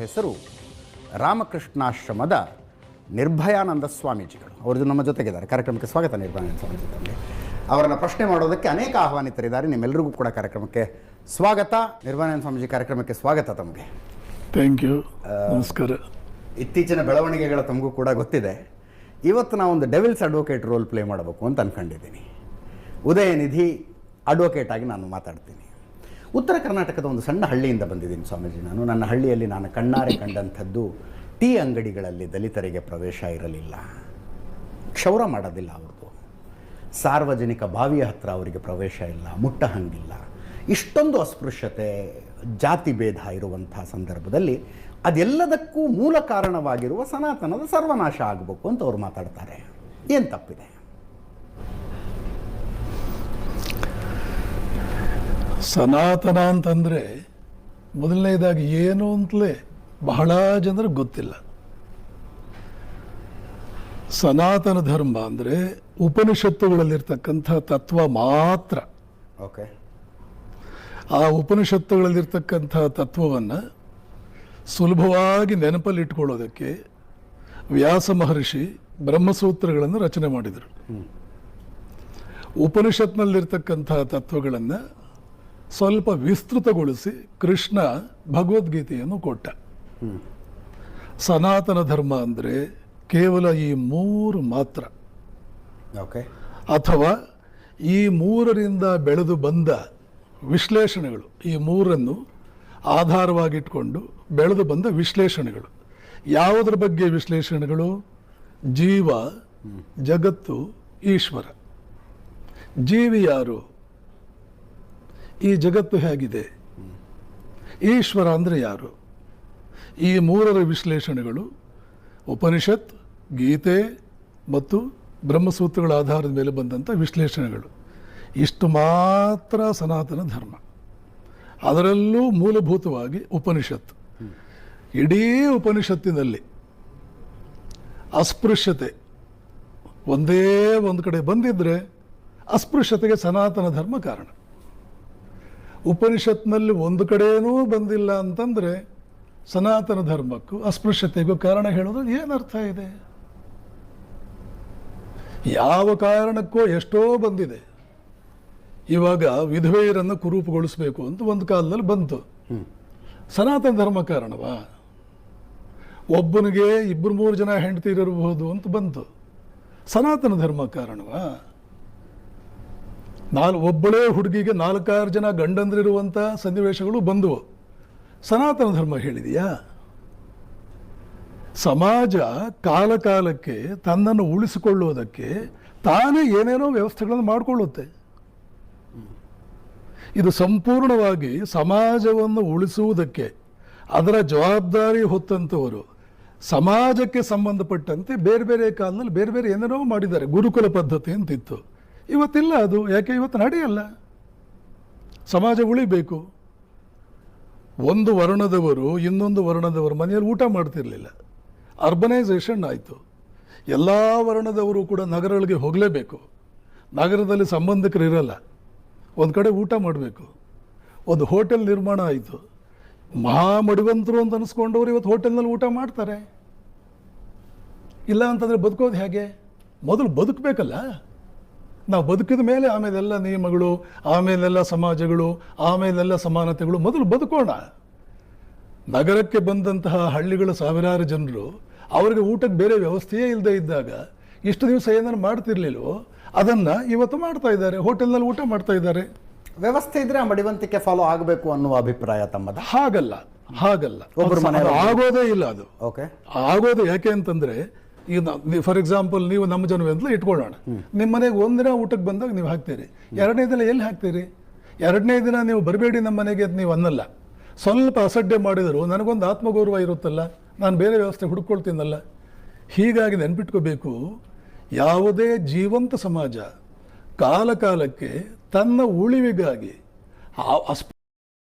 ಹೆಸರು ರಾಮಕೃಷ್ಣಾಶ್ರಮದ ನಿರ್ಭಯಾನಂದ ಸ್ವಾಮೀಜಿಗಳು. ಅವರು ನಮ್ಮ ಜೊತೆಗಿದ್ದಾರೆ. ಕಾರ್ಯಕ್ರಮಕ್ಕೆ ಸ್ವಾಗತ ನಿರ್ಭಯಾನಂದ ಸ್ವಾಮೀಜಿ ತಮಗೆ ಅವರನ್ನು ಪ್ರಶ್ನೆ ಮಾಡೋದಕ್ಕೆ ಅನೇಕ ಆಹ್ವಾನಿತರಿದ್ದಾರೆ. ನಿಮ್ಮೆಲ್ಲರಿಗೂ ಕೂಡ ಕಾರ್ಯಕ್ರಮಕ್ಕೆ ಸ್ವಾಗತ. ನಿರ್ಭಯಾನಂದ ಸ್ವಾಮೀಜಿ ಕಾರ್ಯಕ್ರಮಕ್ಕೆ ಸ್ವಾಗತ ತಮಗೆ. ಥ್ಯಾಂಕ್ ಯು ನಮಸ್ಕಾರ. ಇತ್ತೀಚಿನ ಬೆಳವಣಿಗೆಗಳ ತಮಗೂ ಕೂಡ ಗೊತ್ತಿದೆ. ಇವತ್ತು ನಾವೊಂದು ಡೆವಿಲ್ಸ್ ಅಡ್ವೊಕೇಟ್ ರೋಲ್ ಪ್ಲೇ ಮಾಡಬೇಕು ಅಂತ ಅಂದ್ಕೊಂಡಿದ್ದೀನಿ ಉದಯನಿಧಿ ಅಡ್ವೊಕೇಟ್ ಆಗಿ ನಾನು ಮಾತಾಡ್ತೀನಿ. ಉತ್ತರ ಕರ್ನಾಟಕದ ಒಂದು ಸಣ್ಣ ಹಳ್ಳಿಯಿಂದ ಬಂದಿದ್ದೀನಿ ಸ್ವಾಮೀಜಿ ನಾನು. ನನ್ನ ಹಳ್ಳಿಯಲ್ಲಿ ನಾನು ಕಣ್ಣಾರೆ ಕಂಡಂಥದ್ದು ಟೀ ಅಂಗಡಿಗಳಲ್ಲಿ ದಲಿತರಿಗೆ ಪ್ರವೇಶ ಇರಲಿಲ್ಲ. ಕ್ಷೌರ ಮಾಡೋದಿಲ್ಲ ಅವ್ರದ್ದು. ಸಾರ್ವಜನಿಕ ಬಾವಿಯ ಹತ್ರ ಅವರಿಗೆ ಪ್ರವೇಶ ಇಲ್ಲ, ಮುಟ್ಟ ಹಂಗಿಲ್ಲ. ಇಷ್ಟೊಂದು ಅಸ್ಪೃಶ್ಯತೆ, ಜಾತಿ ಭೇದ ಇರುವಂಥ ಸಂದರ್ಭದಲ್ಲಿ ಅದೆಲ್ಲದಕ್ಕೂ ಮೂಲ ಕಾರಣವಾಗಿರುವ ಸನಾತನದ ಸರ್ವನಾಶ ಆಗಬೇಕು ಅಂತ ಅವ್ರು ಮಾತಾಡ್ತಾರೆ. ಏನು ತಪ್ಪಿದೆ? ಸನಾತನ ಅಂತಂದರೆ ಮೊದಲನೇದಾಗಿ ಏನು ಅಂತಲೇ ಬಹಳ ಜನರಿಗೆ ಗೊತ್ತಿಲ್ಲ. ಸನಾತನ ಧರ್ಮ ಅಂದರೆ ಉಪನಿಷತ್ತುಗಳಲ್ಲಿರ್ತಕ್ಕಂಥ ತತ್ವ ಮಾತ್ರ. ಓಕೆ. ಆ ಉಪನಿಷತ್ತುಗಳಲ್ಲಿರ್ತಕ್ಕಂಥ ತತ್ವವನ್ನು ಸುಲಭವಾಗಿ ನೆನಪಲ್ಲಿಟ್ಕೊಳ್ಳೋದಕ್ಕೆ ವ್ಯಾಸ ಮಹರ್ಷಿ ಬ್ರಹ್ಮಸೂತ್ರಗಳನ್ನು ರಚನೆ ಮಾಡಿದರು. ಉಪನಿಷತ್ನಲ್ಲಿರ್ತಕ್ಕಂಥ ತತ್ವಗಳನ್ನು ಸ್ವಲ್ಪ ವಿಸ್ತೃತಗೊಳಿಸಿ ಕೃಷ್ಣ ಭಗವದ್ಗೀತೆಯನ್ನು ಕೊಟ್ಟ. ಸನಾತನ ಧರ್ಮ ಅಂದರೆ ಕೇವಲ ಈ ಮೂರು ಮಾತ್ರ. ಓಕೆ. ಅಥವಾ ಈ ಮೂರರಿಂದ ಬೆಳೆದು ಬಂದ ವಿಶ್ಲೇಷಣೆಗಳು ಈ ಮೂರನ್ನು ಆಧಾರವಾಗಿಟ್ಕೊಂಡು ಬೆಳೆದು ಬಂದ ವಿಶ್ಲೇಷಣೆಗಳು. ಯಾವುದರ ಬಗ್ಗೆ ವಿಶ್ಲೇಷಣೆಗಳು? ಜೀವ ಜಗತ್ತು ಈಶ್ವರ. ಜೀವಿ ಯಾರು? ಈ ಜಗತ್ತು ಹೇಗಿದೆ? ಈಶ್ವರ ಅಂದರೆ ಯಾರು? ಈ ಮೂರರ ವಿಶ್ಲೇಷಣೆಗಳು ಉಪನಿಷತ್, ಗೀತೆ ಮತ್ತು ಬ್ರಹ್ಮಸೂತ್ರಗಳ ಆಧಾರದ ಮೇಲೆ ಬಂದಂಥ ವಿಶ್ಲೇಷಣೆಗಳು. ಇಷ್ಟು ಮಾತ್ರ ಸನಾತನ ಧರ್ಮ. ಅದರಲ್ಲೂ ಮೂಲಭೂತವಾಗಿ ಉಪನಿಷತ್ತು. ಇಡೀ ಉಪನಿಷತ್ತಿನಲ್ಲಿ ಅಸ್ಪೃಶ್ಯತೆ ಒಂದೇ ಒಂದು ಕಡೆ ಬಂದಿದ್ದರೆ ಅಸ್ಪೃಶ್ಯತೆಗೆ ಸನಾತನ ಧರ್ಮ ಕಾರಣ. ಉಪನಿಷತ್ನಲ್ಲಿ ಒಂದು ಕಡೆಯೂ ಬಂದಿಲ್ಲ ಅಂತಂದರೆ ಸನಾತನ ಧರ್ಮಕ್ಕೂ ಅಸ್ಪೃಶ್ಯತೆಗೂ ಕಾರಣ ಹೇಳೋದು ಏನರ್ಥ ಇದೆ? ಯಾವ ಕಾರಣಕ್ಕೋ ಎಷ್ಟೋ ಬಂದಿದೆ. ಇವಾಗ ವಿಧವೆಯರನ್ನು ಕುರೂಪಗೊಳಿಸಬೇಕು ಅಂತ ಒಂದು ಕಾಲದಲ್ಲಿ ಬಂತು. ಸನಾತನ ಧರ್ಮ ಕಾರಣವಾ? ಒಬ್ಬನಿಗೆ ಇಬ್ಬರು ಮೂರು ಜನ ಹೆಂಡತಿರಬಹುದು ಅಂತ ಬಂತು. ಸನಾತನ ಧರ್ಮ ಕಾರಣವಾ? ನಾಲ್ ಒಬ್ಬಳೇ ಹುಡುಗಿಗೆ ನಾಲ್ಕಾರು ಜನ ಗಂಡಂದ್ರಿರುವಂಥ ಸನ್ನಿವೇಶಗಳು ಬಂದವು. ಸನಾತನ ಧರ್ಮ ಹೇಳಿದೆಯಾ? ಸಮಾಜ ಕಾಲಕಾಲಕ್ಕೆ ತನ್ನನ್ನು ಉಳಿಸಿಕೊಳ್ಳುವುದಕ್ಕೆ ತಾನೇ ಏನೇನೋ ವ್ಯವಸ್ಥೆಗಳನ್ನು ಮಾಡಿಕೊಳ್ಳುತ್ತೆ. ಇದು ಸಂಪೂರ್ಣವಾಗಿ ಸಮಾಜವನ್ನು ಉಳಿಸುವುದಕ್ಕೆ, ಅದರ ಜವಾಬ್ದಾರಿ ಹೊತ್ತಂಥವರು ಸಮಾಜಕ್ಕೆ ಸಂಬಂಧಪಟ್ಟಂತೆ ಬೇರೆ ಬೇರೆ ಕಾಲದಲ್ಲಿ ಬೇರೆ ಬೇರೆ ಏನೇನೋ ಮಾಡಿದ್ದಾರೆ. ಗುರುಕುಲ ಪದ್ಧತಿ ಅಂತಿತ್ತು. ಇವತ್ತಿಲ್ಲ ಅದು, ಯಾಕೆ ಇವತ್ತು ನಡೆಯಲ್ಲ? ಸಮಾಜ ಉಳಿಬೇಕು. ಒಂದು ವರ್ಣದವರು, ಇನ್ನೊಂದು ವರ್ಣದವರು ಮನೆಯಲ್ಲಿ ಊಟ ಮಾಡ್ತಿರಲಿಲ್ಲ. ಅರ್ಬನೈಸೇಷನ್ ಆಯಿತು. ಎಲ್ಲ ವರ್ಣದವರು ಕೂಡ ನಗರಗಳಿಗೆ ಹೋಗಲೇಬೇಕು. ನಗರದಲ್ಲಿ ಸಂಬಂಧಿಕರು ಇರಲ್ಲ ಒಂದು ಕಡೆ ಊಟ ಮಾಡಬೇಕು. ಒಂದು ಹೋಟೆಲ್ ನಿರ್ಮಾಣ ಆಯಿತು. ಮಹಾ ಮಡಿವಂತರು ಅಂತ ಅನಿಸ್ಕೊಂಡವ್ರು ಇವತ್ತು ಹೋಟೆಲ್ನಲ್ಲಿ ಊಟ ಮಾಡ್ತಾರೆ. ಇಲ್ಲ ಅಂತಂದರೆ ಬದುಕೋದು ಹೇಗೆ? ಮೊದಲು ಬದುಕಬೇಕಲ್ಲ? ನಾವು ಬದುಕಿದ ಮೇಲೆ ಆಮೇಲೆಲ್ಲ ನಿಯಮಗಳು ಆಮೇಲೆಲ್ಲ ಸಮಾಜಗಳು ಆಮೇಲೆಲ್ಲ ಸಮಾನತೆಗಳು. ಮೊದಲು ಬದುಕೋಣ. ನಗರಕ್ಕೆ ಬಂದಂತಹ ಹಳ್ಳಿಗಳ ಸಾವಿರಾರು ಜನರು ಅವರಿಗೆ ಊಟಕ್ಕೆ ಬೇರೆ ವ್ಯವಸ್ಥೆಯೇ ಇಲ್ಲದೆ ಇದ್ದಾಗ ಇಷ್ಟು ದಿವಸ ಏನಾರು ಮಾಡ್ತಿರ್ಲಿಲ್ವೋ? ಅದನ್ನು ಇವತ್ತು ಮಾಡ್ತಾ ಇದ್ದಾರೆ. ಹೋಟೆಲ್ನಲ್ಲಿ ಊಟ ಮಾಡ್ತಾ ಇದ್ದಾರೆ. ವ್ಯವಸ್ಥೆ ಇದ್ರೆ ಆ ಮಡಿವಂತಿಕೆ ಫಾಲೋ ಆಗಬೇಕು ಅನ್ನುವ ಅಭಿಪ್ರಾಯ ತಮ್ಮದ? ಹಾಗಲ್ಲ ಹಾಗಲ್ಲ. ಆಗೋದೇ ಇಲ್ಲ ಅದು. ಓಕೆ ಆಗೋದು ಯಾಕೆ ಅಂತಂದ್ರೆ ಈಗ ಫಾರ್ ಎಕ್ಸಾಂಪಲ್ ನೀವು ನಮ್ಮ ಜನವೇ ಅಂತ ಇಟ್ಕೊಳ್ಳೋಣ. ನಿಮ್ಮ ಮನೆಗೆ ಒಂದಿನ ಊಟಕ್ಕೆ ಬಂದಾಗ ನೀವು ಹಾಕ್ತೀರಿ. ಎರಡನೇ ದಿನ ಎಲ್ಲಿ ಹಾಕ್ತೀರಿ? ಎರಡನೇ ದಿನ ನೀವು ಬರಬೇಡಿ ನಮ್ಮ ಮನೆಗೆ ಅಂತ ನೀವು ಅನ್ನಲ್ಲ. ಸ್ವಲ್ಪ ಅಸಡ್ಡೆ ಮಾಡಿದರೂ ನನಗೊಂದು ಆತ್ಮಗೌರವ ಇರುತ್ತಲ್ಲ, ನಾನು ಬೇರೆ ವ್ಯವಸ್ಥೆ ಹುಡ್ಕೊಳ್ತೀನಲ್ಲ ಹೀಗಾಗಿ ನೆನ್ಪಿಟ್ಕೋಬೇಕು, ಯಾವುದೇ ಜೀವಂತ ಸಮಾಜ ಕಾಲ ಕಾಲಕ್ಕೆ ತನ್ನ ಉಳಿವಿಗಾಗಿ ಅಸ್ಪ